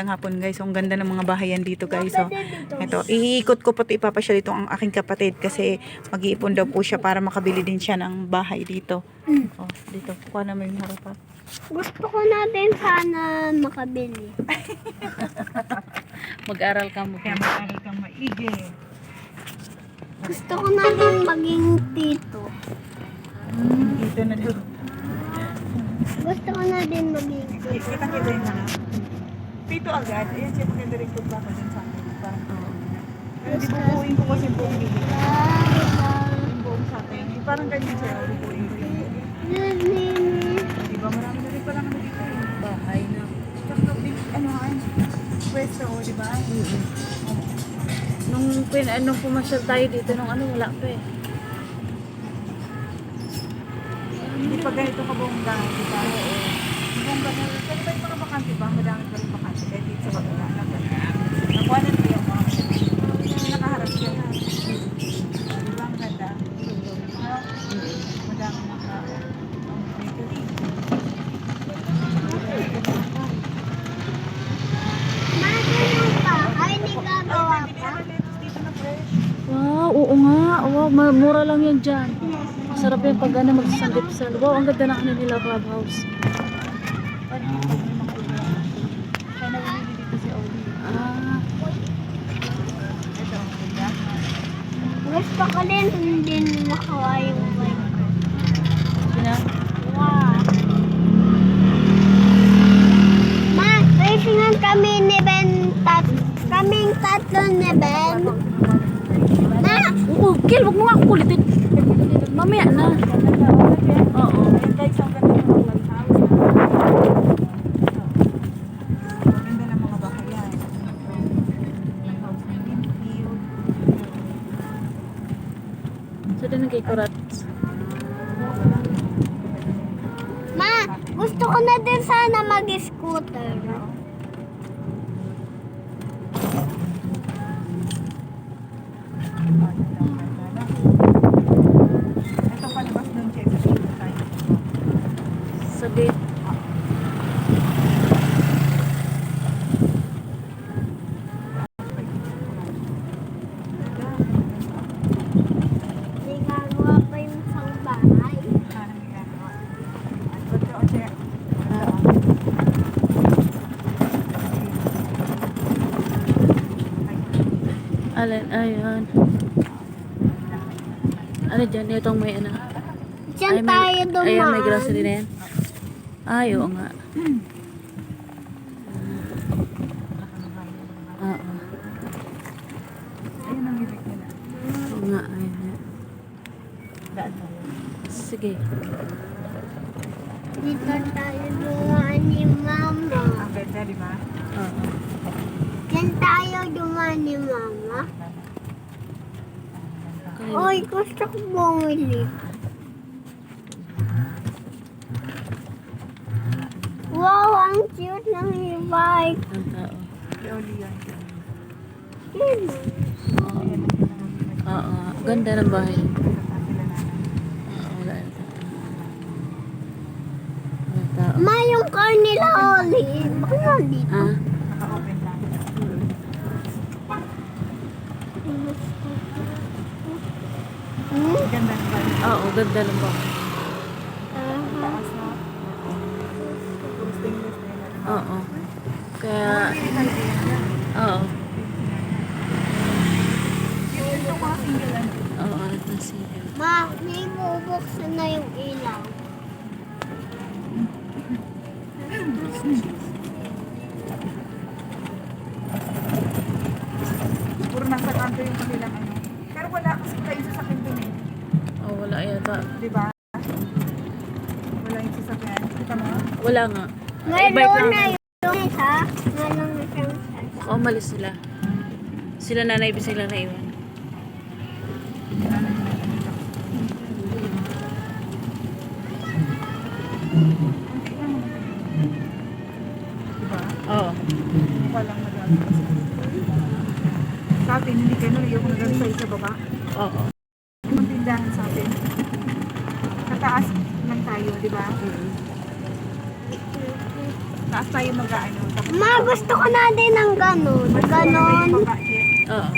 Ang hapon guys, so, ang ganda ng mga bahayan dito guys. So, ito, iikot ko po ito, ipapasyal ito ang aking kapatid kasi mag-iipon daw po siya para makabili din siya ng bahay dito. Oh, dito, kuha na mo yung harapan. Gusto ko na din sana makabili. Mag-aral ka mo. Kaya mag-aral ka maigi. Gusto ko na din maging tito. Dito na daw. Gusto ko na din maging tito. Kita kita yun na. Dito agad. Ayan siya maganda rin kung baka sa akin. Parang, Pero di bubuuin ko kasi buong bili. Yung buong sa akin. Parang ganyan siya. Bubuuin ko yung Di ba? Marami na rin palang ano dito. Bahay na. Tsaka big, ano pwesto, di ba? Nung, pin, nung pumasyal tayo dito, nung ano, wala pa eh. Hindi pa ganito ka bongga, di ba? Oo. Bongga na rin. Pero ba yung mga bakante ba? Madami pa rin bakante. Kahit dito sa kabila. Nakuha na niya mga nakaharap siya na. Di ba ang ganda? Madami na ka. Ang. Wow, oo nga. Wow, mura lang yan dyan. Masarap yung pag ano, magsasandipsal. Wow, ang ganda na ano nila clubhouse. Paano yung may mga ulam? Siya na bumili dito si Ganda. Gusto ko din hindi makawa yung bike ko. sina? Wow. Ma, racingan kami ni Ben. Tat kaming tatlo ni Ben. Ma, Oo, Gil, wag mo nga ako kulitin. Mamaya na. Oo. Ayun guys, ang ganda ng mga lighthouse. Ang ganda ng mga bahayan. Lighthouse ng Linfield. So, din kay Kurat. ma, gusto ko na din sana mag-scooter. Ito palabas doon siya. Dito tayo. Sa gate. May gagawa pa yung isang bahay. Parang ginagawa. At ba't doon siya? Alin, ayun. Ano dyan? Itong may ano. Diyan Ay, tayo may, dumaan. Ayan, may grocery na yan. Ay, oo nga. Oo. Ayun ang ibig nila. Oo nga, ayun. Daan tayo. Sige. Dito tayo dumaan ni Mama. Ang ganda, di ba? Oo. Diyan tayo dumaan ni Mama. Kanina. Oy, gusto ko bumili. Wow, ang cute ng e-bike. Ang tao. Sino? Oo. Ganda. Ng bahay. Ma, yung car nila, Oli. Bakit nandito? Ah? Naka-open lang. Hmm? Ganda ng balik. Oo, ganda ng yun. Oo. Kaya, oo. Ito mga single ano. Oo, ano na siya. Ma, may bubuksan na yung ilaw. Puro nasa kanto yung kanilang ano. Pero wala kasi wala yung sasakyan dun eh. Oo, wala yata. Di ba? Wala yung sasakyan. Kita mo? Wala nga. Ngayon E-bike na lang. yung isa. Ngayon na siyang Baka umalis sila. Sila nanay, ibig sila naiwan. Diba? Oo. Mukha lang nagalit kasi. Sa atin, hindi kayo nalayo kung nagalit sa'yo sa baba. Oo. Yung tindahan sa atin. Sa taas lang tayo, di ba? Mm. taas tayo mag-ano. Ma, gusto ko na din ng ganon. Ganon. Oo.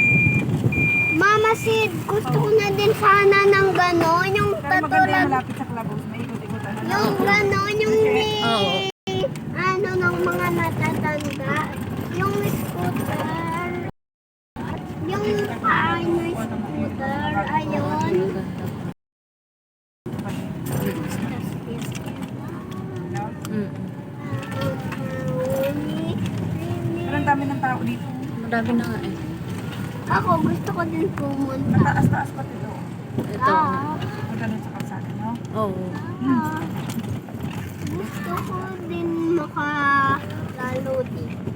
Mama Sid, gusto ko na din sana ng ganon. Yung Pero maganda yung katulad, malapit sa clubhouse. May ikot-ikotan na. yung ganon, yung ni, Oo. ano, ng mga matatanda. Yung scooter. Yung paano scooter. Ayun. Mm. Ang dami ng tao dito. Madami na nga eh. Ako, gusto ko din pumunta. Mataas-taas pa dito. Ito. Ah, Maganda sa kalsada, no? Oo. ah. Gusto ko din makalalo dito.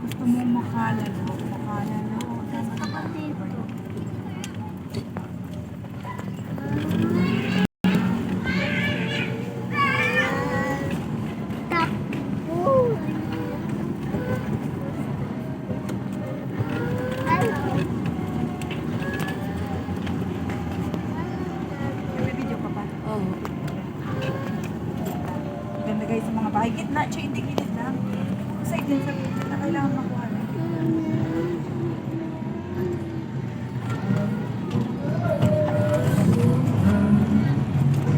Gusto mo makalalo. Makalalo. Ganda guys sa mga bahay. Gitna, siya hindi gilid lang. Side din sa na kailangan makuha lang.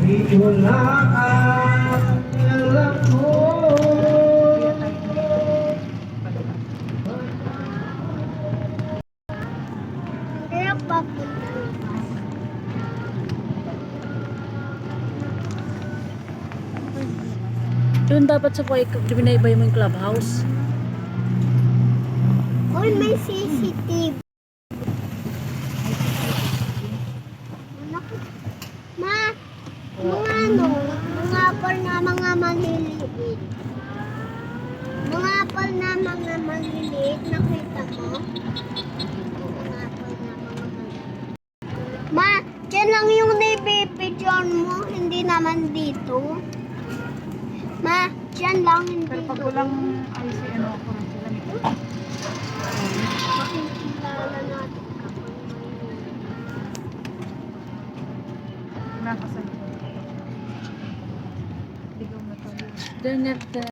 Kaya tayo. Kaya papunta. Doon dapat sa Kuwait, binaybay mo yung clubhouse. Uy, may CCTV. Ma, mga ano, mga apple na mga maliliit. Mga apple na mga maliliit, nakita mo? Mga mga. Ma, dyan lang yung nabibidyon mo, hindi naman dito. Ma, dyan lang, hindi Pero pag walang ay si ano ako rin sila nito. Makikilala natin kapag may Nakasal ko. Ligaw na tayo. Nga